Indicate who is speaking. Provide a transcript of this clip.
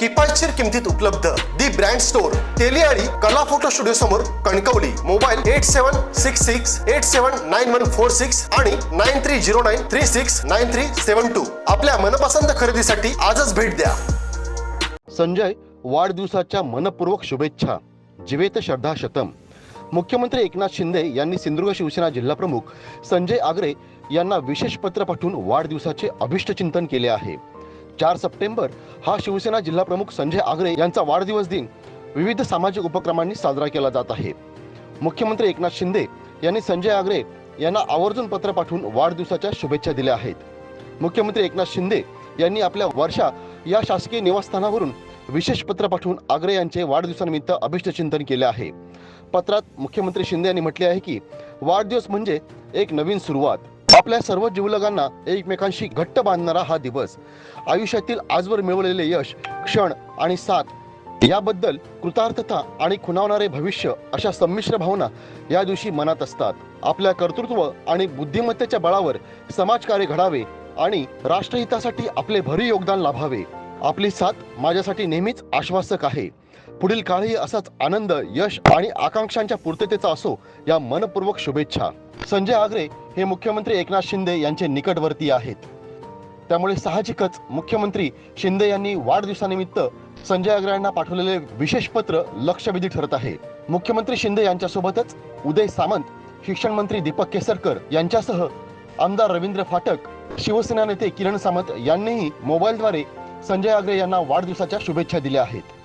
Speaker 1: किफायतशीर किमतीत उपलब्ध. दी ब्रँड स्टोअर तेलियाळी कला फोटो स्टुडिओ समोर Kankavli. Mobile eight seven six six eight seven nine one four six आणि nine three zero nine three six nine three seven two. आपल्या मनपसंत खरेदीसाठी आजच भेट द्या.
Speaker 2: संजय वाढदिवसाच्या मनपूर्वक शुभेच्छा. जिवेत श्रद्धा शतम. मुख्यमंत्री एकनाथ शिंदे यांनी सिंधुदुर्ग शिवसेना जिल्हाप्रमुख संजय आगरे यांना विशेष पत्र पाठवून वाढदिवसाचे अभिष्टचिंतन केले आहे. चार सप्टेंबर हा शिवसेना जिल्हाप्रमुख संजय आगरे यांचा वाढदिवस दिन विविध सामाजिक उपक्रमांनी साजरा केला जात आहे. मुख्यमंत्री एकनाथ शिंदे यांनी संजय आगरे यांना आवर्जून पत्र पाठवून वाढदिवसाच्या शुभेच्छा दिल्या आहेत. मुख्यमंत्री एकनाथ शिंदे यांनी आपल्या वर्षा या शासकीय निवासस्थानावरून विशेष पत्र पाठवून आगरे यांचे वाढदिवसानिमित्त अभिष्टचिंतन केले आहे. पत्रात मुख्यमंत्री शिंदे यांनी म्हटले आहे की वाढदिवस म्हणजे एक नवीन सुरुवात. आपल्या सर्व जीवलगांना एकमेकांशी घट्ट बांधणारा हा दिवस. आयुष्यातील आजवर मिळवलेले यश क्षण आणि साथ याबद्दल कृतार्थता आणि खुणावणारे भविष्य अशा संमिश्र भावना या दिवशी मनात असतात. आपल्या कर्तृत्व आणि बुद्धिमत्तेच्या बळावर समाजकार्य घडावे आणि राष्ट्रहितासाठी आपले भरी योगदान लाभावे. आपली साथ माझ्यासाठी नेहमीच आश्वासक आहे. पुढील काळही असाच आनंद यश आणि आकांक्षांच्या पूर्ततेचा असो या मनपूर्वक शुभेच्छा. संजय आगरे हे मुख्यमंत्री एकनाथ शिंदे यांचे निकटवर्ती आहेत. त्यामुळे साहजिकच मुख्यमंत्री शिंदे यांनी वाढदिवसानिमित्त संजय आगरे यांना पाठवलेले विशेष पत्र लक्षवेधी ठरत आहे. मुख्यमंत्री शिंदे यांच्यासोबतच उदय सामंत शिक्षण मंत्री दीपक केसरकर यांच्यासह आमदार रवींद्र फाटक शिवसेना नेते किरण सामंत यांनीही मोबाईलद्वारे संजय आगरे यांना वाढदिवसाच्या शुभेच्छा दिल्या आहेत.